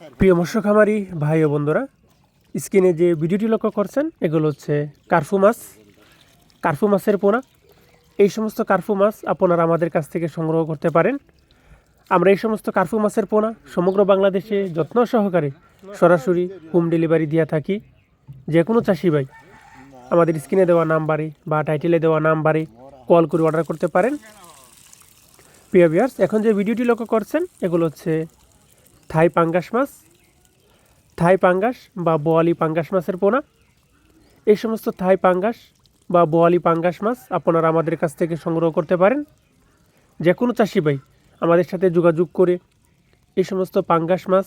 প্রিয় মৎস্য খামারি, ভাই ও বন্ধুরা, স্ক্রিনে যে ভিডিওটি লক্ষ্য করছেন, এগুলো হচ্ছে কার্ফু মাছ, কার্ফু মাছের পোনা। এই সমস্ত কার্ফু মাছ আপনারা আমাদের কাছ থেকে সংগ্রহ করতে পারেন। আমরা এই সমস্ত কার্ফু মাছের পোনা সমগ্র বাংলাদেশে যত্ন সহকারে সরাসরি হোম ডেলিভারি দিয়ে থাকি। যে কোনো চাষি ভাই, আমাদের স্ক্রিনে দেওয়া নাম্বারে বা টাইটেলে দেওয়া নাম্বারে কল করে অর্ডার করতে পারেন। প্রিয় ভিউয়ার্স এখন যে ভিডিওটি লক্ষ্য করছেন, এগুলো হচ্ছে থাই পাঙ্গাস মাছ, থাই পাঙ্গাস বা বোয়ালি পাঙ্গাস মাছের পোনা। এই সমস্ত থাই পাঙ্গাস বা বোয়ালি পাঙ্গাস মাছ আপনারা আমাদের কাছ থেকে সংগ্রহ করতে পারেন। যে কোনো চাষি ভাই আমাদের সাথে যোগাযোগ করে এই সমস্ত পাঙ্গাস মাছ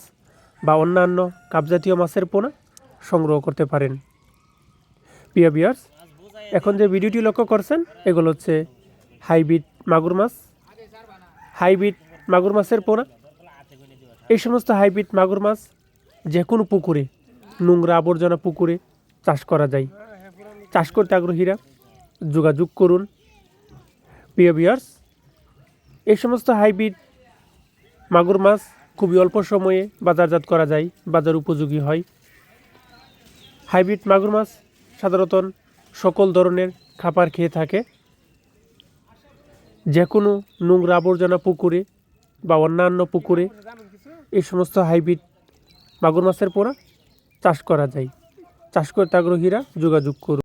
বা অন্যান্য কাপজাতীয় মাছের পোনা সংগ্রহ করতে পারেন। প্রিয় বিয়ার্স এখন যে ভিডিওটি লক্ষ্য করছেন, এগুলো হচ্ছে হাইব্রিড মাগুর মাছ। হাইব্রিড মাগুর মাছের পোনা এই সমস্ত হাইব্রিড মাগুর মাছ যে কোনো পুকুরে, নোংরা আবর্জনা পুকুরে চাষ করা যায়। চাষ করতে আগ্রহীরা যোগাযোগ করুন। প্রিয় বিয়ার্স এই সমস্ত হাইব্রিড মাগুর মাছ খুবই অল্প সময়ে বাজারজাত করা যায়, বাজার উপযোগী হয়। হাইব্রিড মাগুর মাছ সাধারণত সকল ধরনের খাবার খেয়ে থাকে। যে কোনো নোংরা আবর্জনা পুকুরে বা অন্যান্য পুকুরে এই সমস্ত হাইব্রিড মাগুর মাছের পোড়া চাষ করা যায়। চাষ করতে আগ্রহীরা যোগাযোগ করুন।